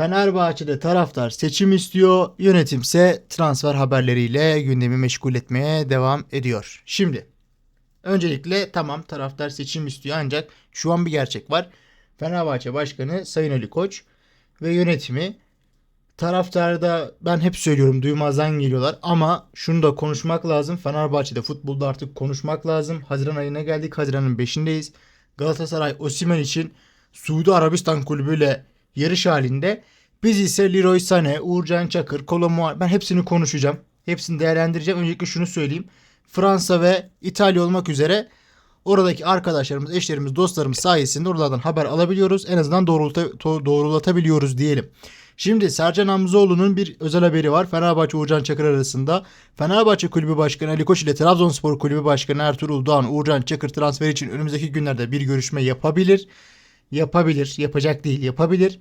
Fenerbahçe'de taraftar seçim istiyor, yönetimse transfer haberleriyle gündemi meşgul etmeye devam ediyor. Şimdi öncelikle tamam taraftar seçim istiyor ancak şu an bir gerçek var. Fenerbahçe Başkanı Sayın Ali Koç ve yönetimi taraftarda ben hep söylüyorum duymazdan geliyorlar ama şunu da konuşmak lazım. Fenerbahçe'de futbolda artık konuşmak lazım. Haziran ayına geldik. Haziran'ın 5'indeyiz. Galatasaray Osimhen için Suudi Arabistan kulübüyle yarış halinde. Biz ise Leroy Sané, Uğurcan Çakır, Kolomo ben hepsini konuşacağım. Hepsini değerlendireceğim. Öncelikle şunu söyleyeyim. Fransa ve İtalya olmak üzere oradaki arkadaşlarımız, eşlerimiz, dostlarımız sayesinde oralardan haber alabiliyoruz. En azından doğrulta, doğrulatabiliyoruz diyelim. Şimdi Sercan Hamzoğlu'nun bir özel haberi var. Fenerbahçe Uğurcan Çakır arasında. Fenerbahçe Kulübü Başkanı Ali Koç ile Trabzonspor Kulübü Başkanı Ertuğrul Doğan Uğurcan Çakır transfer için önümüzdeki günlerde bir görüşme yapabilir. Yapabilir. Yapacak değil. Yapabilir.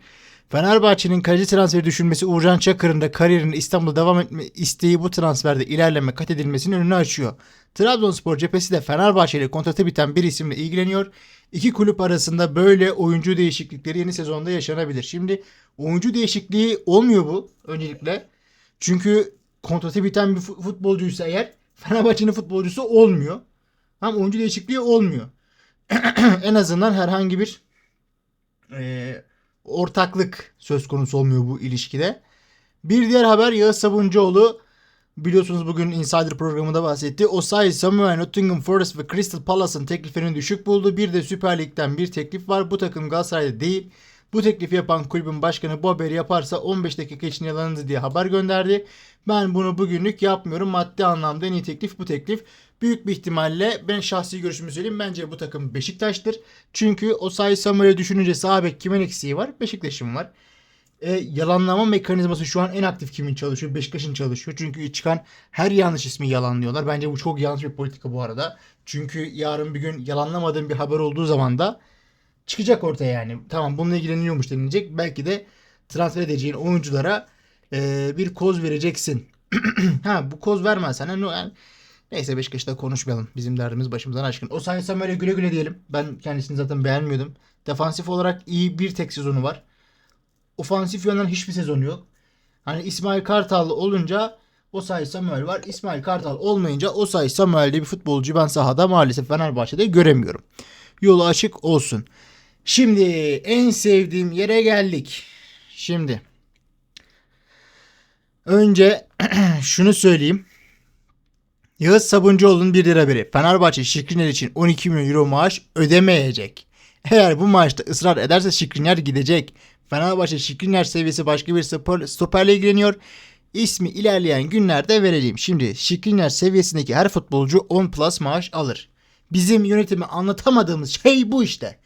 Fenerbahçe'nin kaleci transferi düşünmesi Uğurcan Çakır'ın da kariyerine İstanbul'da devam etme isteği bu transferde ilerleme kat edilmesinin önünü açıyor. Trabzonspor cephesi de Fenerbahçe ile kontratı biten bir isimle ilgileniyor. İki kulüp arasında böyle oyuncu değişiklikleri yeni sezonda yaşanabilir. Şimdi oyuncu değişikliği olmuyor bu öncelikle. Çünkü kontratı biten bir fu- futbolcuysa eğer Fenerbahçe'nin futbolcusu olmuyor. Hem oyuncu değişikliği olmuyor. en azından herhangi bir e, ortaklık söz konusu olmuyor bu ilişkide. Bir diğer haber Yağız Sabuncuoğlu biliyorsunuz bugün Insider programında bahsetti. Osayi Samuel, Nottingham Forest ve Crystal Palace'ın tekliflerini düşük buldu. Bir de Süper Lig'den bir teklif var. Bu takım Galatasaray'da değil. Bu teklifi yapan kulübün başkanı bu haberi yaparsa 15 dakika için yalanındı diye haber gönderdi. Ben bunu bugünlük yapmıyorum. Maddi anlamda en iyi teklif bu teklif. Büyük bir ihtimalle ben şahsi görüşümü söyleyeyim. Bence bu takım Beşiktaş'tır. Çünkü Osayi Samuel'i düşününce sağ bek kimin eksiği var? Beşiktaş'ın var. E, yalanlama mekanizması şu an en aktif kimin çalışıyor? Beşiktaş'ın çalışıyor. Çünkü çıkan her yanlış ismi yalanlıyorlar. Bence bu çok yanlış bir politika bu arada. Çünkü yarın bir gün yalanlamadığın bir haber olduğu zaman da çıkacak ortaya yani. Tamam bununla ilgileniyormuş denilecek. Belki de transfer edeceğin oyunculara e, bir koz vereceksin. ha bu koz vermezsen yani, neyse Beşiktaş'ta konuşmayalım. Bizim derdimiz başımızdan aşkın. O sayede Samuel'e güle güle diyelim. Ben kendisini zaten beğenmiyordum. Defansif olarak iyi bir tek sezonu var. Ofansif yönden hiçbir sezonu yok. Hani İsmail Kartal olunca Osay Samuel var. İsmail Kartal olmayınca Osay Samuel diye bir futbolcu ben sahada maalesef Fenerbahçe'de göremiyorum. Yolu açık olsun. Şimdi en sevdiğim yere geldik. Şimdi önce şunu söyleyeyim. Yağız Sabuncuoğlu'nun bir diğer haberi. Fenerbahçe Şikriner için 12 milyon euro maaş ödemeyecek. Eğer bu maaşta ısrar ederse Şikriner gidecek. Fenerbahçe Şikriner seviyesi başka bir spor, stoperle ilgileniyor. İsmi ilerleyen günlerde vereceğim. Şimdi Şikriner seviyesindeki her futbolcu 10 plus maaş alır. Bizim yönetimi anlatamadığımız şey bu işte.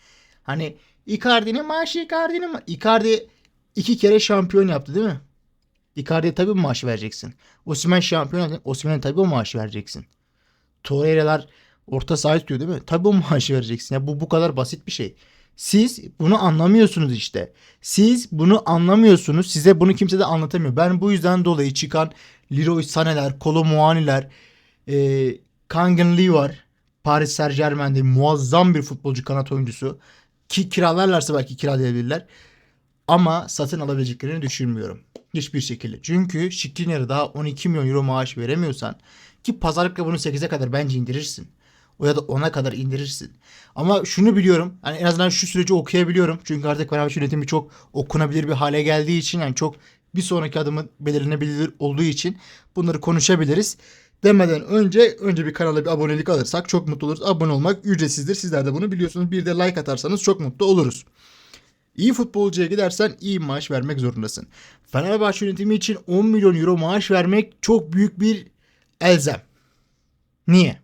Hani Icardi'nin maaşı Icardi'nin ma- Icardi iki kere şampiyon yaptı değil mi? Icardi'ye tabii maaş vereceksin. Osimhen şampiyon. Osimhen'e tabii o maaşı vereceksin. Torreira'lar orta saha istiyor değil mi? Tabii o maaşı vereceksin. Ya bu bu kadar basit bir şey. Siz bunu anlamıyorsunuz işte. Siz bunu anlamıyorsunuz. Size bunu kimse de anlatamıyor. Ben bu yüzden dolayı çıkan Leroy Sané'ler, Kolo Muani'ler, e, Kangen Lee var. Paris Saint Germain'de muazzam bir futbolcu kanat oyuncusu. Ki kiralarlarsa belki kiralayabilirler. Ama satın alabileceklerini düşünmüyorum. Hiçbir şekilde. Çünkü Şikrinyar'a daha 12 milyon euro maaş veremiyorsan ki pazarlıkla bunu 8'e kadar bence indirirsin. O ya da 10'a kadar indirirsin. Ama şunu biliyorum. Hani en azından şu süreci okuyabiliyorum. Çünkü artık Fenerbahçe yönetimi çok okunabilir bir hale geldiği için yani çok bir sonraki adımı belirlenebilir olduğu için bunları konuşabiliriz. Demeden önce önce bir kanala bir abonelik alırsak çok mutlu oluruz. Abone olmak ücretsizdir. Sizler de bunu biliyorsunuz. Bir de like atarsanız çok mutlu oluruz. İyi futbolcuya gidersen iyi maaş vermek zorundasın. Fenerbahçe yönetimi için 10 milyon euro maaş vermek çok büyük bir elzem. Niye?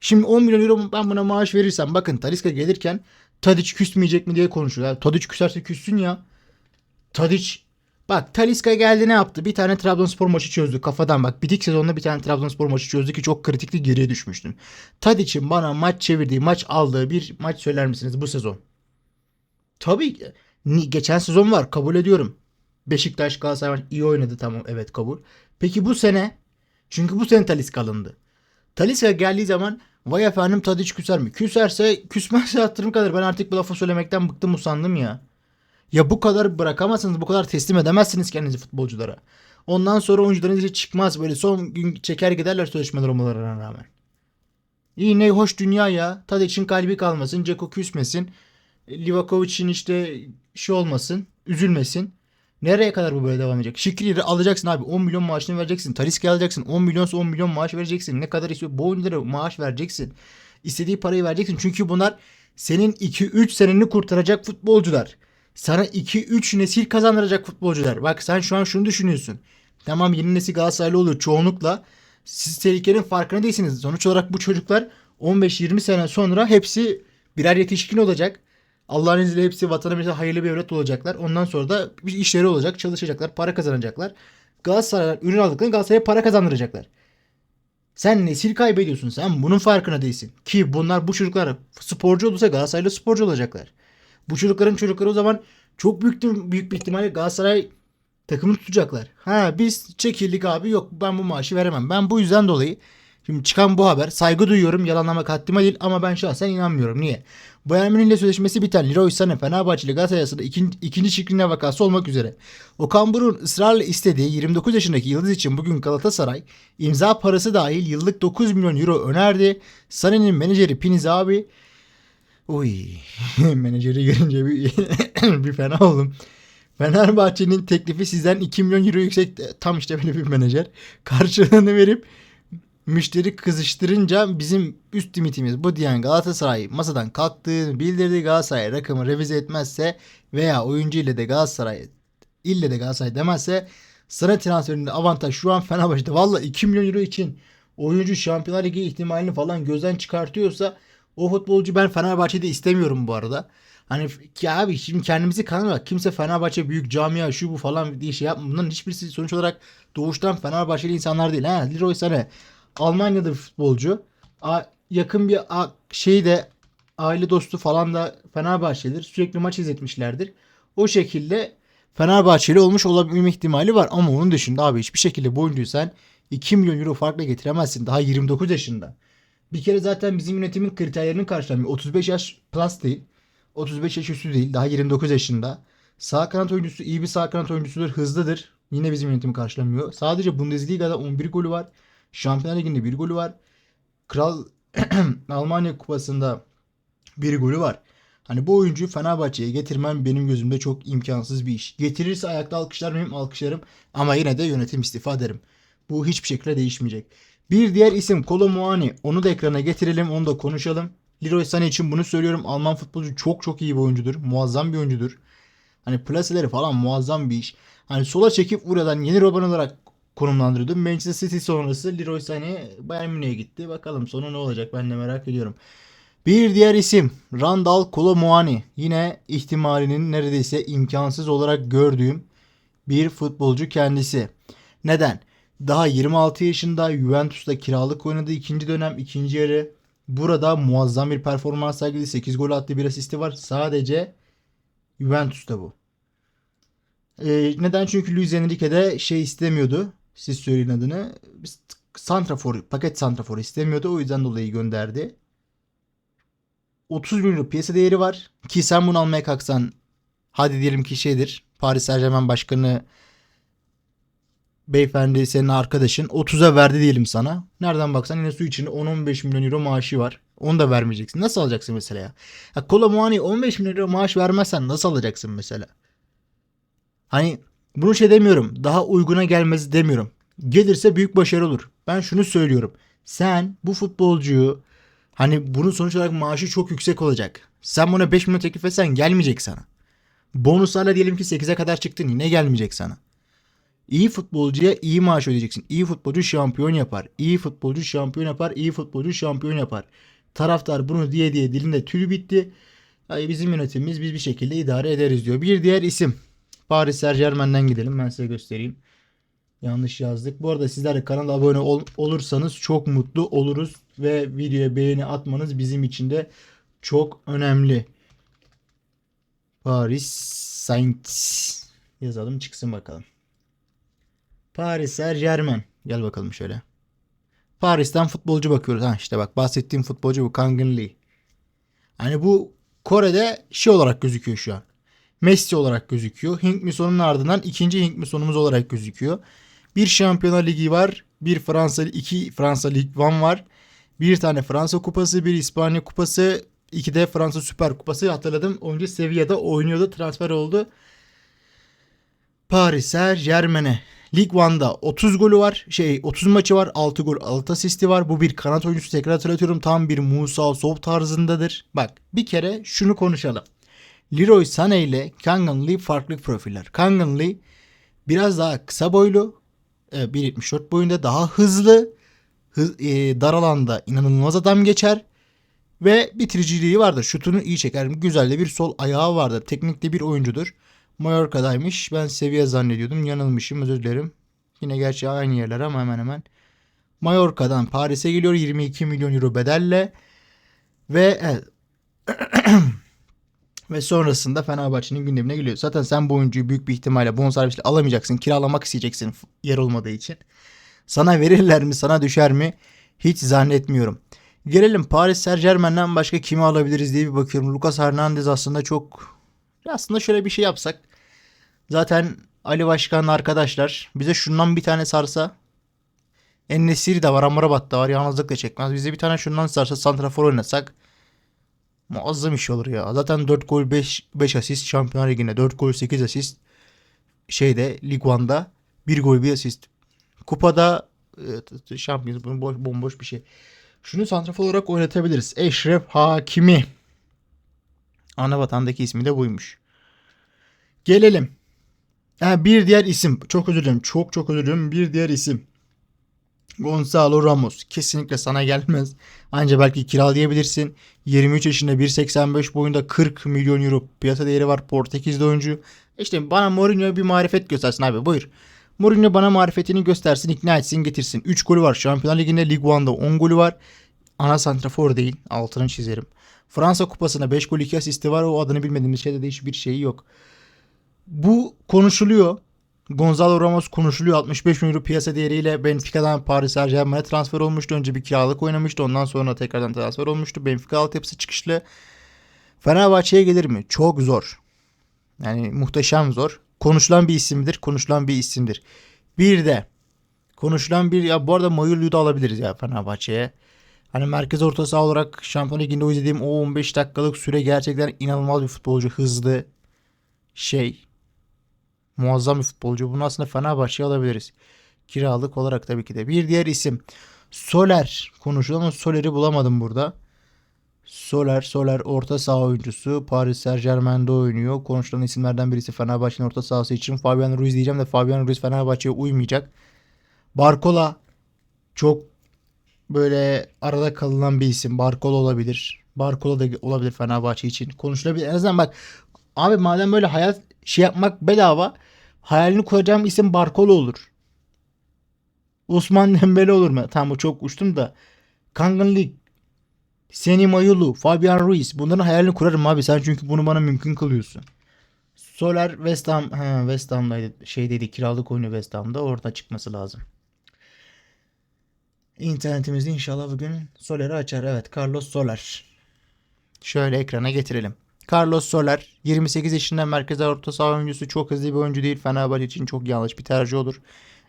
Şimdi 10 milyon euro ben buna maaş verirsem bakın Talisca gelirken Tadic küsmeyecek mi diye konuşuyorlar. Tadic küserse küssün ya. Tadic bak Talisca geldi ne yaptı? Bir tane Trabzonspor maçı çözdü kafadan bak. Bitik sezonda bir tane Trabzonspor maçı çözdü ki çok kritikli geriye düşmüştüm. Tadic'in bana maç çevirdiği, maç aldığı bir maç söyler misiniz bu sezon? Tabii ki. Geçen sezon var kabul ediyorum. Beşiktaş Galatasaray iyi oynadı tamam evet kabul. Peki bu sene? Çünkü bu sene Talisca alındı. Talisca geldiği zaman vay efendim Tadic küser mi? Küserse küsmezse hatırım kadar. Ben artık bu lafı söylemekten bıktım usandım ya. Ya bu kadar bırakamazsınız, bu kadar teslim edemezsiniz kendinizi futbolculara. Ondan sonra oyuncuların hiç çıkmaz böyle son gün çeker giderler sözleşmeler olmalarına rağmen. İyi ne hoş dünya ya. Tadic'in kalbi kalmasın, Ceko küsmesin. Livakovic'in işte şey olmasın, üzülmesin. Nereye kadar bu böyle devam edecek? Şikri'yi alacaksın abi 10 milyon maaşını vereceksin. Talisk'i alacaksın 10 milyonsa 10 milyon maaş vereceksin. Ne kadar istiyor? Bu oyunculara maaş vereceksin. İstediği parayı vereceksin. Çünkü bunlar senin 2-3 seneni kurtaracak futbolcular. Sana 2-3 nesil kazandıracak futbolcular. Bak sen şu an şunu düşünüyorsun. Tamam yeni nesil Galatasaraylı oluyor çoğunlukla. Siz tehlikenin farkında değilsiniz. Sonuç olarak bu çocuklar 15-20 sene sonra hepsi birer yetişkin olacak. Allah'ın izniyle hepsi vatana millete hayırlı bir evlat olacaklar. Ondan sonra da bir işleri olacak, çalışacaklar, para kazanacaklar. Galatasaray'dan ürün aldıklarını Galatasaray'a para kazandıracaklar. Sen nesil kaybediyorsun. Sen bunun farkına değilsin. Ki bunlar bu çocuklar sporcu olursa Galatasaray'la sporcu olacaklar. Bu çocukların çocukları o zaman çok büyük büyük bir ihtimalle Galatasaray takımını tutacaklar. Ha biz çekildik abi yok ben bu maaşı veremem. Ben bu yüzden dolayı Şimdi çıkan bu haber saygı duyuyorum yalanlamak haddime değil ama ben şahsen inanmıyorum. Niye? Bayern Münih ile sözleşmesi biten Leroy Sané Fenerbahçe ile Galatasaray arasında ikinci, ikinci şikline vakası olmak üzere. Okan Buruk'un ısrarla istediği 29 yaşındaki yıldız için bugün Galatasaray imza parası dahil yıllık 9 milyon euro önerdi. Sané'nin menajeri Piniz abi Uy menajeri görünce bir, bir fena oldum. Fenerbahçe'nin teklifi sizden 2 milyon euro yüksek tam işte böyle bir menajer. Karşılığını verip müşteri kızıştırınca bizim üst limitimiz bu diyen Galatasaray masadan kalktığını bildirdi. Galatasaray rakamı revize etmezse veya oyuncu ile de Galatasaray ille de Galatasaray demezse sıra transferinde avantaj şu an Fenerbahçe'de. Valla 2 milyon euro için oyuncu Şampiyonlar Ligi ihtimalini falan gözden çıkartıyorsa o futbolcu ben Fenerbahçe'de istemiyorum bu arada. Hani ki abi şimdi kendimizi kanırmak. Kimse Fenerbahçe büyük camia şu bu falan diye şey yapma. Bunların hiçbirisi sonuç olarak doğuştan Fenerbahçeli insanlar değil. Ha, Leroy Sané Almanya'da bir futbolcu. A, yakın bir a, şey de aile dostu falan da Fenerbahçelidir. Sürekli maç izletmişlerdir. O şekilde Fenerbahçeli olmuş olabilme ihtimali var. Ama onun dışında abi hiçbir şekilde bu oyuncuyu sen 2 milyon euro farkla getiremezsin. Daha 29 yaşında. Bir kere zaten bizim yönetimin kriterlerini karşılamıyor. 35 yaş plus değil. 35 yaş üstü değil. Daha 29 yaşında. Sağ kanat oyuncusu iyi bir sağ kanat oyuncusudur. Hızlıdır. Yine bizim yönetimi karşılamıyor. Sadece Bundesliga'da 11 golü var. Şampiyonlar Ligi'nde bir golü var. Kral Almanya Kupası'nda bir golü var. Hani bu oyuncuyu Fenerbahçe'ye getirmem benim gözümde çok imkansız bir iş. Getirirse ayakta alkışlar mıyım? Alkışlarım. Ama yine de yönetim istifa derim. Bu hiçbir şekilde değişmeyecek. Bir diğer isim Kolo Muani. Onu da ekrana getirelim. Onu da konuşalım. Leroy Sané için bunu söylüyorum. Alman futbolcu çok çok iyi bir oyuncudur. Muazzam bir oyuncudur. Hani plaseleri falan muazzam bir iş. Hani sola çekip buradan yeni Robben olarak konumlandırıyordu. Manchester City sonrası Leroy Sané Bayern Münih'e gitti. Bakalım sonu ne olacak ben de merak ediyorum. Bir diğer isim Randall Kolomuani. Yine ihtimalinin neredeyse imkansız olarak gördüğüm bir futbolcu kendisi. Neden? Daha 26 yaşında Juventus'ta kiralık oynadı ikinci dönem ikinci yarı. Burada muazzam bir performans sergiledi. 8 gol attı bir asisti var. Sadece Juventus'ta bu. Ee, neden? Çünkü Luis Enrique'de şey istemiyordu. Siz söyleyin adını. Santrafor, paket santrafor istemiyordu. O yüzden dolayı gönderdi. 30 milyon euro piyasa değeri var. Ki sen bunu almaya kalksan hadi diyelim ki şeydir. Paris Saint Germain başkanı beyefendi senin arkadaşın 30'a verdi diyelim sana. Nereden baksan yine su içinde 10-15 milyon euro maaşı var. Onu da vermeyeceksin. Nasıl alacaksın mesela ya? ya Kola Muani 15 milyon euro maaş vermezsen nasıl alacaksın mesela? Hani bunu şey demiyorum. Daha uyguna gelmez demiyorum. Gelirse büyük başarı olur. Ben şunu söylüyorum. Sen bu futbolcuyu hani bunun sonuç olarak maaşı çok yüksek olacak. Sen buna 5 milyon teklif etsen gelmeyecek sana. Bonuslarla diyelim ki 8'e kadar çıktın yine gelmeyecek sana. İyi futbolcuya iyi maaş ödeyeceksin. İyi futbolcu şampiyon yapar. İyi futbolcu şampiyon yapar. İyi futbolcu şampiyon yapar. Taraftar bunu diye diye dilinde tülü bitti. Yani bizim yönetimimiz biz bir şekilde idare ederiz diyor. Bir diğer isim. Paris Saint Germain'den gidelim. Ben size göstereyim. Yanlış yazdık. Bu arada sizler de kanala abone ol- olursanız çok mutlu oluruz. Ve videoya beğeni atmanız bizim için de çok önemli. Paris Saint yazalım çıksın bakalım. Paris Saint Germain. Gel bakalım şöyle. Paris'ten futbolcu bakıyoruz. Ha işte bak bahsettiğim futbolcu bu Kang In Lee. Hani bu Kore'de şey olarak gözüküyor şu an. Messi olarak gözüküyor. Hink Mison'un ardından ikinci Hink Mison'umuz olarak gözüküyor. Bir Şampiyonlar Ligi var. Bir Fransa, iki Fransa Lig 1 var. Bir tane Fransa Kupası, bir İspanya Kupası, iki de Fransa Süper Kupası. Hatırladım. Oyuncu seviyede oynuyordu. Transfer oldu. Paris Saint Germain'e. Lig 1'da 30 golü var. Şey 30 maçı var. 6 gol 6 asisti var. Bu bir kanat oyuncusu tekrar hatırlatıyorum. Tam bir Musa Sow tarzındadır. Bak bir kere şunu konuşalım. Leroy Sané ile Kangan Lee farklı profiller. Kangan Lee biraz daha kısa boylu. e, 1.74 boyunda daha hızlı. Hız, e, dar alanda inanılmaz adam geçer. Ve bitiriciliği vardır. Şutunu iyi çeker. Güzel de bir sol ayağı vardır. Teknikte bir oyuncudur. Mallorca'daymış. Ben seviye zannediyordum. Yanılmışım özür dilerim. Yine gerçi aynı yerler ama hemen hemen. Mallorca'dan Paris'e geliyor 22 milyon euro bedelle. Ve evet. ve sonrasında Fenerbahçe'nin gündemine geliyor. Zaten sen bu oyuncuyu büyük bir ihtimalle bonservisle alamayacaksın. Kiralamak isteyeceksin yer olmadığı için. Sana verirler mi sana düşer mi hiç zannetmiyorum. Gelelim Paris Saint Germain'den başka kimi alabiliriz diye bir bakıyorum. Lucas Hernandez aslında çok aslında şöyle bir şey yapsak. Zaten Ali Başkan arkadaşlar bize şundan bir tane sarsa Ennesiri de var Amrabat da var yalnızlık da çekmez. Bize bir tane şundan sarsa Santrafor oynasak muazzam iş olur ya. Zaten 4 gol 5, 5 asist Şampiyonlar Ligi'nde 4 gol 8 asist şeyde Lig 1'da 1 gol 1 asist. Kupada e, Şampiyonuz boş, bomboş bir şey. Şunu santrafor olarak oynatabiliriz. Eşref Hakimi. Ana vatandaki ismi de buymuş. Gelelim. Ha, bir diğer isim. Çok özür dilerim. Çok çok özür dilerim. Bir diğer isim. Gonzalo Ramos. Kesinlikle sana gelmez. Ancak belki kiralayabilirsin. 23 yaşında 1.85 boyunda 40 milyon euro piyasa değeri var. Portekizli oyuncu. İşte bana Mourinho bir marifet göstersin abi buyur. Mourinho bana marifetini göstersin, ikna etsin, getirsin. 3 golü var. Şampiyonlar Ligi'nde Lig 1'da 10 golü var. Ana santrafor değil. Altını çizerim. Fransa Kupası'nda 5 gol 2 asisti var. O adını bilmediğimiz şeyde de hiçbir şeyi yok. Bu konuşuluyor. Gonzalo Ramos konuşuluyor. 65 milyon euro piyasa değeriyle Benfica'dan Paris Saint Germain'e transfer olmuştu. Önce bir kiralık oynamıştı. Ondan sonra tekrardan transfer olmuştu. Benfica altyapısı çıkışlı. Fenerbahçe'ye gelir mi? Çok zor. Yani muhteşem zor. Konuşulan bir isimdir. Konuşulan bir isimdir. Bir de konuşulan bir ya bu arada Mayurlu'yu da alabiliriz ya Fenerbahçe'ye. Hani merkez orta saha olarak Şampiyonlar Ligi'nde izlediğim o 15 dakikalık süre gerçekten inanılmaz bir futbolcu. Hızlı şey muazzam bir futbolcu. Bunu aslında Fenerbahçe'ye alabiliriz. Kiralık olarak tabii ki de. Bir diğer isim Soler konuşuyor ama Soler'i bulamadım burada. Soler, Soler orta saha oyuncusu. Paris Saint Germain'de oynuyor. Konuşulan isimlerden birisi Fenerbahçe'nin orta sahası için. Fabian Ruiz diyeceğim de Fabian Ruiz Fenerbahçe'ye uymayacak. Barcola çok böyle arada kalınan bir isim. Barcola olabilir. Barcola da olabilir Fenerbahçe için. Konuşulabilir. En azından bak abi madem böyle hayat şey yapmak bedava hayalini kuracağım isim Barcola olur. Osman Dembele olur mu? Tamam çok uçtum da. Kangan Lig, Seni Mayulu, Fabian Ruiz. Bunların hayalini kurarım abi. Sen çünkü bunu bana mümkün kılıyorsun. Soler West Ham, ha, West Ham'daydı. Şey dedi kiralık oyunu West Ham'da. Orada çıkması lazım. İnternetimizde inşallah bugün Soler'i açar. Evet Carlos Soler. Şöyle ekrana getirelim. Carlos Soler 28 yaşında merkez orta saha oyuncusu çok hızlı bir oyuncu değil. Fenerbahçe için çok yanlış bir tercih olur.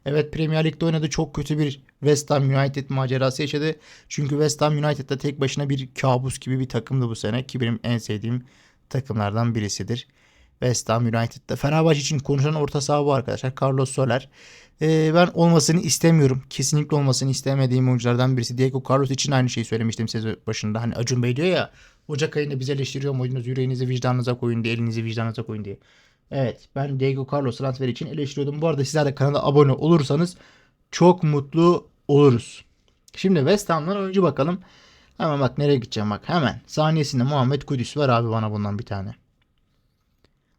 Evet Premier Lig'de oynadı. Çok kötü bir West Ham United macerası yaşadı. Çünkü West Ham United'da tek başına bir kabus gibi bir takımdı bu sene. Ki benim en sevdiğim takımlardan birisidir. West Ham United'da. Fenerbahçe için konuşan orta saha bu arkadaşlar. Carlos Soler. Ee, ben olmasını istemiyorum. Kesinlikle olmasını istemediğim oyunculardan birisi. Diego Carlos için aynı şeyi söylemiştim sezon başında. Hani Acun Bey diyor ya Ocak ayında bizi eleştiriyor muydunuz? Yüreğinizi vicdanınıza koyun diye, elinizi vicdanınıza koyun diye. Evet ben Diego Carlos transferi için eleştiriyordum. Bu arada sizler de kanala abone olursanız çok mutlu oluruz. Şimdi West Ham'dan oyuncu bakalım. Hemen bak nereye gideceğim bak hemen. Saniyesinde Muhammed Kudüs ver abi bana bundan bir tane.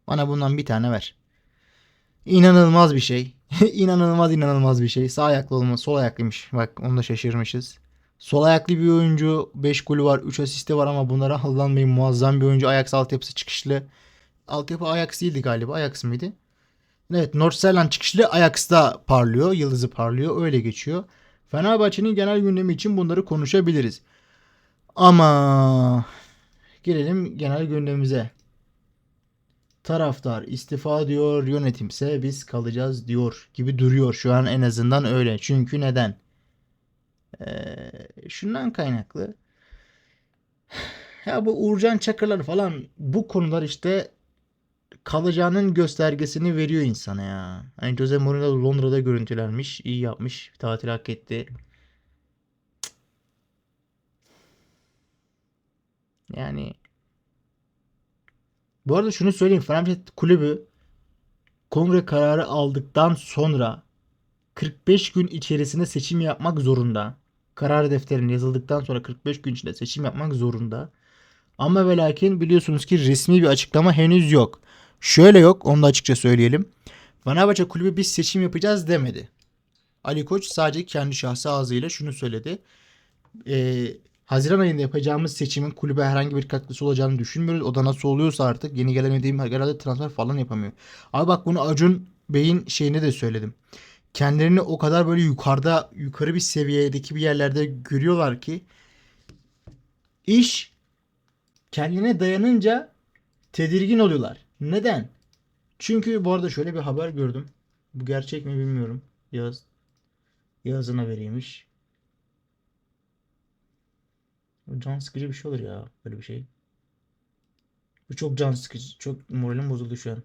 Bana bundan bir tane ver. İnanılmaz bir şey. inanılmaz inanılmaz bir şey. Sağ ayaklı olma, sol ayaklıymış. Bak onu da şaşırmışız. Sol ayaklı bir oyuncu. 5 golü var, 3 asisti var ama bunlara aldanmayın. Muazzam bir oyuncu. Ajax altyapısı çıkışlı. Altyapı Ajax değildi galiba. Ajax mıydı? Evet Nordsjælland çıkışlı Ajax'ta parlıyor. Yıldızı parlıyor. Öyle geçiyor. Fenerbahçe'nin genel gündemi için bunları konuşabiliriz. Ama gelelim genel gündemimize. Taraftar istifa diyor, yönetimse biz kalacağız diyor gibi duruyor şu an en azından öyle. Çünkü neden? Ee, şundan kaynaklı. Ya bu Uğurcan Çakırlar falan bu konular işte kalacağının göstergesini veriyor insana ya. Hani Jose Mourinho Londra'da görüntülenmiş. iyi yapmış. Tatil hak etti. Yani bu arada şunu söyleyeyim. Fenerbahçe kulübü kongre kararı aldıktan sonra 45 gün içerisinde seçim yapmak zorunda. Karar defterine yazıldıktan sonra 45 gün içinde seçim yapmak zorunda. Ama ve lakin biliyorsunuz ki resmi bir açıklama henüz yok. Şöyle yok onu da açıkça söyleyelim. Fenerbahçe kulübü biz seçim yapacağız demedi. Ali Koç sadece kendi şahsi ağzıyla şunu söyledi. Ee, Haziran ayında yapacağımız seçimin kulübe herhangi bir katkısı olacağını düşünmüyoruz. O da nasıl oluyorsa artık yeni gelemediğim herhalde transfer falan yapamıyor. Abi bak bunu Acun Bey'in şeyine de söyledim. Kendilerini o kadar böyle yukarıda yukarı bir seviyedeki bir yerlerde görüyorlar ki iş kendine dayanınca tedirgin oluyorlar. Neden? Çünkü bu arada şöyle bir haber gördüm. Bu gerçek mi bilmiyorum. Yağız. Yağız'ın haberiymiş. Can sıkıcı bir şey olur ya böyle bir şey. Bu çok can sıkıcı. Çok moralim bozuldu şu an.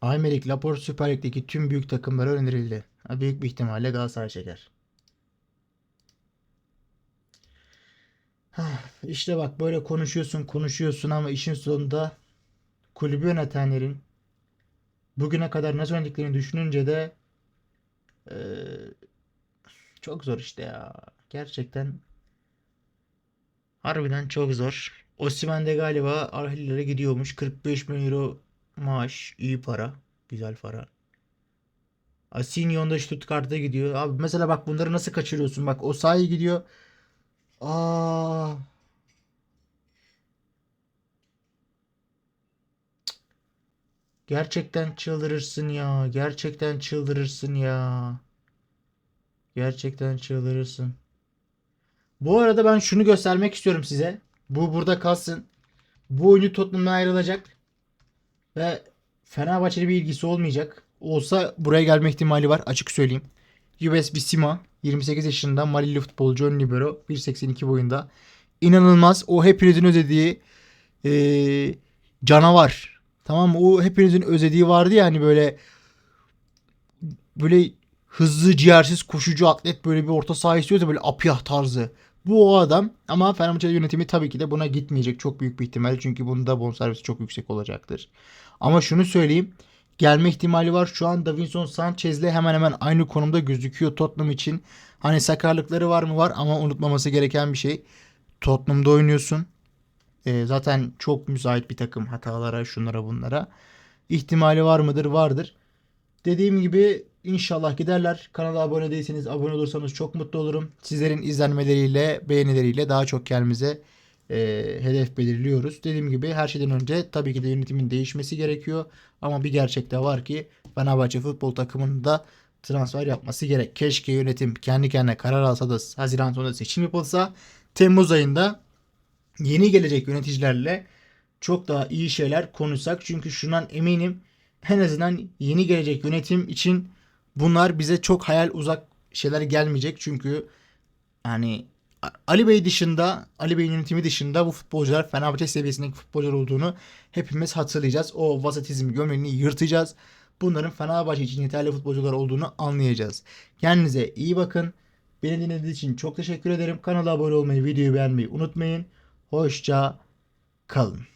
Aymerik Laporte Süper Lig'deki tüm büyük takımlara önerildi. Büyük bir ihtimalle Galatasaray çeker. İşte bak böyle konuşuyorsun konuşuyorsun ama işin sonunda kulübü yönetenlerin bugüne kadar nasıl yönettiklerini düşününce de eee, çok zor işte ya. Gerçekten harbiden çok zor. Osimhen de galiba Al Hilal'e gidiyormuş. 45 milyon euro maaş. iyi para. Güzel para. Asinyon da Stuttgart'a gidiyor. Abi mesela bak bunları nasıl kaçırıyorsun? Bak Osayi gidiyor. Aa. Gerçekten çıldırırsın ya. Gerçekten çıldırırsın ya. Gerçekten çıldırırsın. Bu arada ben şunu göstermek istiyorum size. Bu burada kalsın. Bu oyuncu Tottenham'dan ayrılacak. Ve Fenerbahçe'yle bir ilgisi olmayacak. Olsa buraya gelme ihtimali var. Açık söyleyeyim. Yves Bisima 28 yaşında Malili futbolcu ön libero 1.82 boyunda. İnanılmaz. O hepinizin özlediği eee, canavar. Tamam mı? O hepinizin özlediği vardı ya hani böyle böyle hızlı ciğersiz koşucu atlet böyle bir orta saha istiyorsa böyle apyah tarzı. Bu o adam ama Fenerbahçe yönetimi tabii ki de buna gitmeyecek çok büyük bir ihtimal. Çünkü bunda bonservisi çok yüksek olacaktır. Ama şunu söyleyeyim. Gelme ihtimali var. Şu an Davinson Sanchez'le hemen hemen aynı konumda gözüküyor Tottenham için. Hani sakarlıkları var mı var ama unutmaması gereken bir şey. Tottenham'da oynuyorsun. Ee, zaten çok müsait bir takım hatalara, şunlara bunlara. İhtimali var mıdır? Vardır. Dediğim gibi inşallah giderler. Kanala abone değilseniz abone olursanız çok mutlu olurum. Sizlerin izlenmeleriyle, beğenileriyle daha çok kendimize e, hedef belirliyoruz. Dediğim gibi her şeyden önce tabii ki de yönetimin değişmesi gerekiyor. Ama bir gerçek de var ki Fenerbahçe futbol takımının da transfer yapması gerek. Keşke yönetim kendi kendine karar alsa da Haziran sonunda seçim yapılsa Temmuz ayında yeni gelecek yöneticilerle çok daha iyi şeyler konuşsak. Çünkü şundan eminim en azından yeni gelecek yönetim için bunlar bize çok hayal uzak şeyler gelmeyecek. Çünkü yani Ali Bey dışında, Ali Bey'in yönetimi dışında bu futbolcular Fenerbahçe seviyesindeki futbolcular olduğunu hepimiz hatırlayacağız. O vasatizm gömleğini yırtacağız. Bunların Fenerbahçe için yeterli futbolcular olduğunu anlayacağız. Kendinize iyi bakın. Beni dinlediğiniz için çok teşekkür ederim. Kanala abone olmayı, videoyu beğenmeyi unutmayın. Hoşça kalın.